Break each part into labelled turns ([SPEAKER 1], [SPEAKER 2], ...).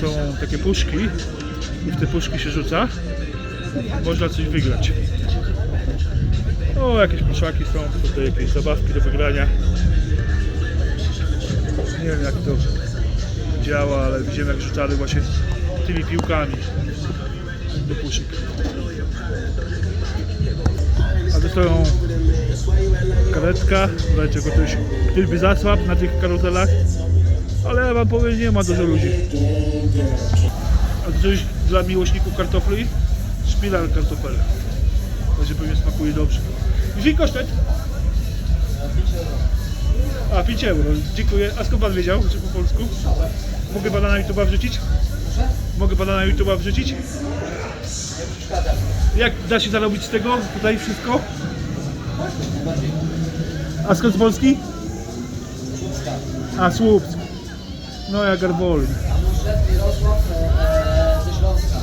[SPEAKER 1] są takie puszki i w te puszki się rzuca. Można coś wygrać. O, jakieś pluszaki są, tutaj jakieś zabawki do wygrania. Nie wiem jak to działa, ale widziałem jak rzucali właśnie tymi piłkami do puszek. A to stoją karetka, dajcie ktoś, ktoś by zasłabł na tych karuzelach, ale ja wam powiem, nie ma dużo ludzi. A coś dla miłośników kartofli? Szpilar kartofele. Będzie pewnie smakuje dobrze. Wie kosztać? A, 5 euro, dziękuję. A skąd pan wiedział, że po polsku? Mogę pana na YouTube'a wrzucić? Mogę pana na YouTube'a wrzucić? Jak da się zarobić z tego tutaj wszystko? A skąd z Polski? A, Słupsk. No ja Garboli.
[SPEAKER 2] Jarosław e, ze Śląska.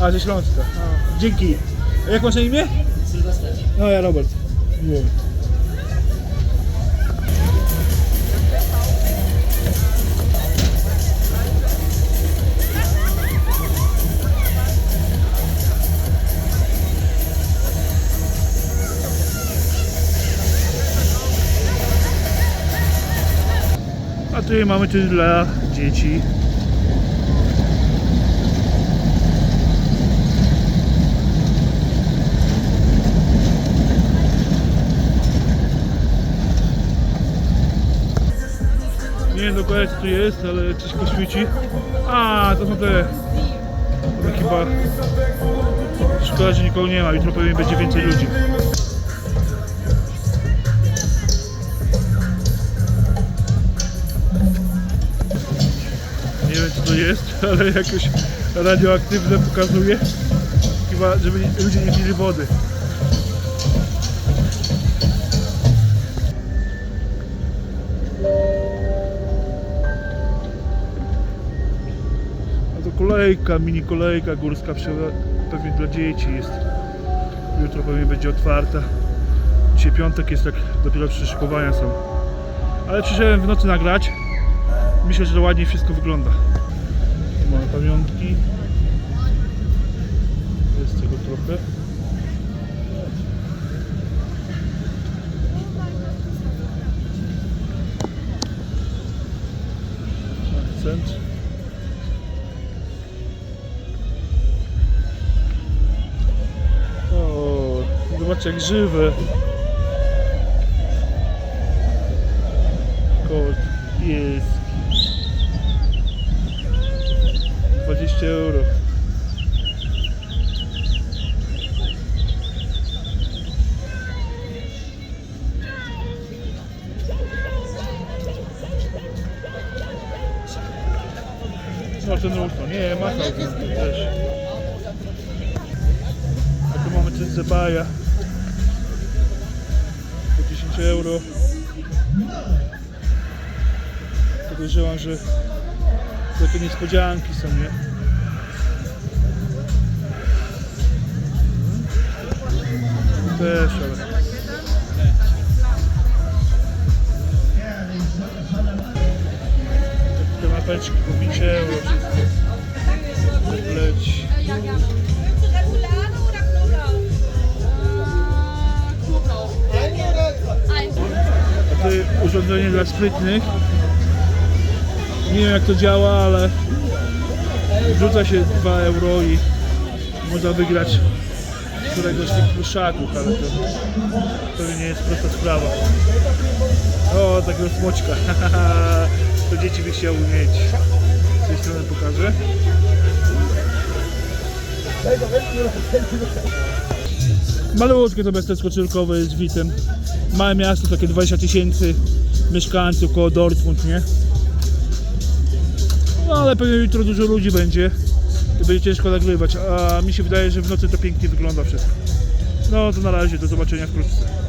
[SPEAKER 1] A, ze Śląska. A, dzięki. A jak masz na imię?
[SPEAKER 2] Sylwester.
[SPEAKER 1] No ja Robert. Miło. Tutaj mamy coś dla dzieci. Nie wiem dokładnie co tu jest, ale coś świeci. A, to są te... Chyba... Szkoda, że nikogo nie ma, jutro pewnie będzie więcej ludzi. Jest, ale jakoś radioaktywne pokazuje. Chyba, żeby ludzie nie pili wody. A to kolejka, mini kolejka górska pewnie dla dzieci jest. Jutro pewnie będzie otwarta. Dzisiaj piątek jest tak, dopiero przyszykowania są. Ale przyszedłem w nocy nagrać. Myślę, że ładnie wszystko wygląda. Mamy pamiątki. Jest tego trochę. Akcent. O, zobacz jak żywe. No ten różno, nie, ma też. A tu mamy z Zebaja. Po 10 euro. Podejrzewam, że takie niespodzianki są, nie? Też, ale... Te mapeczki po to urządzenie dla sprytnych. Nie wiem jak to działa, ale wrzuca się 2 euro i można wygrać któregoś z tych pluszaków, ale to nie jest prosta sprawa. O, takiego smoczka. to dzieci by chciały mieć. Z tej strony pokażę. Malutkie to miasteczko cyrkowe jest Witem. Małe miasto, takie 20 tysięcy mieszkańców koło Dortmund, nie? No ale pewnie jutro dużo ludzi będzie i będzie ciężko nagrywać, a mi się wydaje, że w nocy to pięknie wygląda wszystko. No to na razie, do zobaczenia wkrótce.